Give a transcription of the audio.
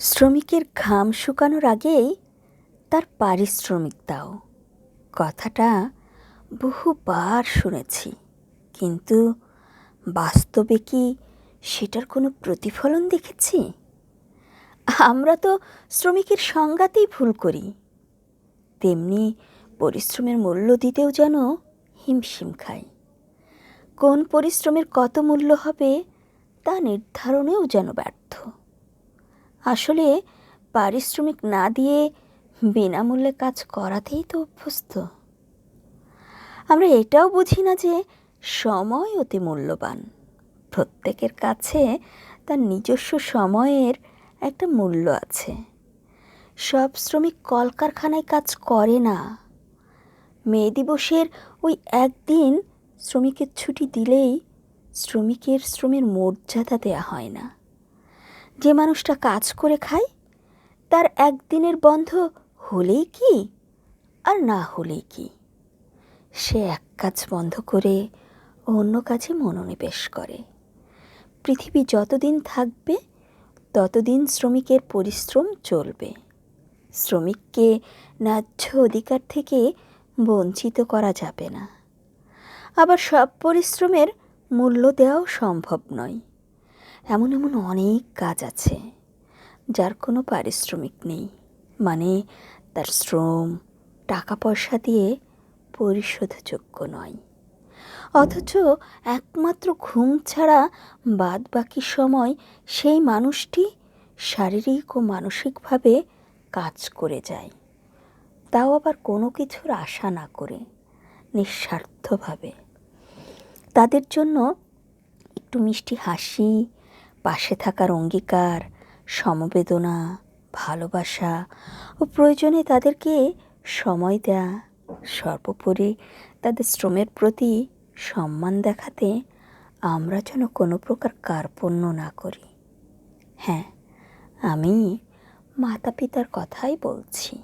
শ্রমিকের ঘাম শুকানোর আগেই তার পারিশ্রমিক দাও। কথাটা বহুবার শুনেছি, কিন্তু বাস্তবে কি সেটার কোনো প্রতিফলন দেখেছি? আমরা তো শ্রমিকের সংজ্ঞাতেই ভুল করি। তেমনি পরিশ্রমের মূল্য দিতেও যেন হিমশিম খাই। কোন পরিশ্রমের কত মূল্য হবে তা নির্ধারণেও যেন ব্যর্থ। আসলে পারিশ্রমিক না দিয়ে বিনামূল্যে কাজ করাতেই তো অভ্যস্ত। আমরা এটাও বুঝি না যে সময় অতি মূল্যবান। প্রত্যেকের কাছে তার নিজস্ব সময়ের একটা মূল্য আছে। সব শ্রমিক কলকারখানায় কাজ করে না। মে দিবসের ওই একদিন শ্রমিকের ছুটি দিলেই শ্রমিকের শ্রমের মর্যাদা দেয়া হয় না। যে মানুষটা কাজ করে খায়, তার একদিনের বন্ধ হলেই কি আর না হলেই কি? সে এক কাজ বন্ধ করে অন্য কাজে মনোনিবেশ করে। পৃথিবী যতদিন থাকবে, ততদিন শ্রমিকের পরিশ্রম চলবে। শ্রমিককে ন্যায্য অধিকার থেকে বঞ্চিত করা যাবে না। আবার সব পরিশ্রমের মূল্য দেওয়াও সম্ভব নয়। এমন এমন অনেক কাজ আছে যার কোনো পারিশ্রমিক নেই। মানে তার শ্রম টাকা পয়সা দিয়ে পরিশোধযোগ্য নয়। অথচ একমাত্র ঘুম ছাড়া বাদ বাকি সময় সেই মানুষটি শারীরিক ও মানসিকভাবে কাজ করে যায়। তাও আবার কোনো কিছুর আশা না করে, নিঃস্বার্থভাবে। তাদের জন্য একটু মিষ্টি হাসি পাশে থাকার অঙ্গীকার, সমবেদনা, ভালোবাসা ও প্রয়োজনে তাদেরকে সময় দেয়া, সর্বোপরি তাদের শ্রমের প্রতি সম্মান দেখাতে আমরা যেন কোনো প্রকার কার্পণ্য না করি। হ্যাঁ আমি মাতা পিতার কথাই বলছি।